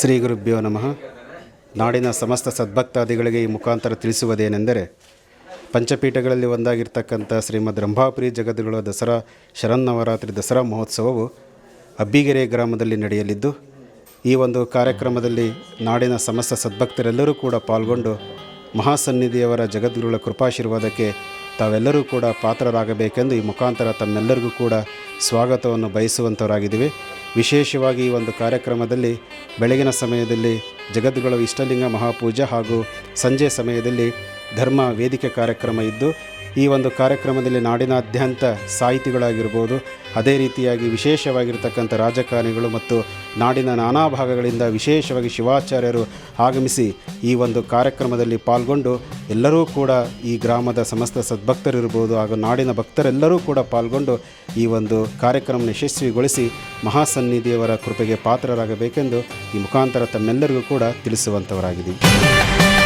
ಶ್ರೀ ಗುರುಭ್ಯೋ ನಮಃ. ನಾಡಿನ ಸಮಸ್ತ ಸದ್ಭಕ್ತಾದಿಗಳಿಗೆ ಈ ಮುಖಾಂತರ ತಿಳಿಸುವುದೇನೆಂದರೆ, ಪಂಚಪೀಠಗಳಲ್ಲಿ ಒಂದಾಗಿರ್ತಕ್ಕಂಥ ಶ್ರೀಮದ್ ರಂಭಾಪುರಿ ಜಗದ್ಗಳ ದಸರಾ ಶರನ್ನವರಾತ್ರಿ ದಸರಾ ಮಹೋತ್ಸವವು ಅಬ್ಬಿಗೆರೆ ಗ್ರಾಮದಲ್ಲಿ ನಡೆಯಲಿದ್ದು, ಈ ಒಂದು ಕಾರ್ಯಕ್ರಮದಲ್ಲಿ ನಾಡಿನ ಸಮಸ್ತ ಸದ್ಭಕ್ತರೆಲ್ಲರೂ ಕೂಡ ಪಾಲ್ಗೊಂಡು ಮಹಾಸನ್ನಿಧಿಯವರ ಜಗದ್ಗುರುಗಳ ಕೃಪಾಶೀರ್ವಾದಕ್ಕೆ ತಾವೆಲ್ಲರೂ ಕೂಡ ಪಾತ್ರರಾಗಬೇಕೆಂದು ಈ ಮುಖಾಂತರ ತಮ್ಮೆಲ್ಲರಿಗೂ ಕೂಡ ಸ್ವಾಗತವನ್ನು ಬಯಸುವಂಥವರಾಗಿದ್ದೀವಿ ವಿಶೇಷವಾಗಿ ಈ ಒಂದು ಕಾರ್ಯಕ್ರಮದಲ್ಲಿ ಬೆಳಗಿನ ಸಮಯದಲ್ಲಿ ಜಗದ್ಗುರು ಇಷ್ಟಲಿಂಗ ಮಹಾಪೂಜೆ ಹಾಗೂ ಸಂಜೆ ಸಮಯದಲ್ಲಿ ಧರ್ಮ ವೇದಿಕೆ ಕಾರ್ಯಕ್ರಮ ಇದ್ದು, ಈ ಒಂದು ಕಾರ್ಯಕ್ರಮದಲ್ಲಿ ನಾಡಿನಾದ್ಯಂತ ಸಾಹಿತಿಗಳಾಗಿರ್ಬೋದು, ಅದೇ ರೀತಿಯಾಗಿ ವಿಶೇಷವಾಗಿರ್ತಕ್ಕಂಥ ರಾಜಕಾರಣಿಗಳು ಮತ್ತು ನಾಡಿನ ನಾನಾ ಭಾಗಗಳಿಂದ ವಿಶೇಷವಾಗಿ ಶಿವಾಚಾರ್ಯರು ಆಗಮಿಸಿ ಈ ಒಂದು ಕಾರ್ಯಕ್ರಮದಲ್ಲಿ ಪಾಲ್ಗೊಂಡು ಎಲ್ಲರೂ ಕೂಡ ಈ ಗ್ರಾಮದ ಸಮಸ್ತ ಸದ್ಭಕ್ತರಿರ್ಬೋದು, ಹಾಗೂ ನಾಡಿನ ಭಕ್ತರೆಲ್ಲರೂ ಕೂಡ ಪಾಲ್ಗೊಂಡು ಈ ಒಂದು ಕಾರ್ಯಕ್ರಮ ಯಶಸ್ವಿಗೊಳಿಸಿ ಮಹಾಸನ್ನಿಧಿಯವರ ಕೃಪೆಗೆ ಪಾತ್ರರಾಗಬೇಕೆಂದು ಈ ಮುಖಾಂತರ ತಮ್ಮೆಲ್ಲರಿಗೂ ಕೂಡ ತಿಳಿಸುವಂಥವರಾಗಿದ್ದೀವಿ.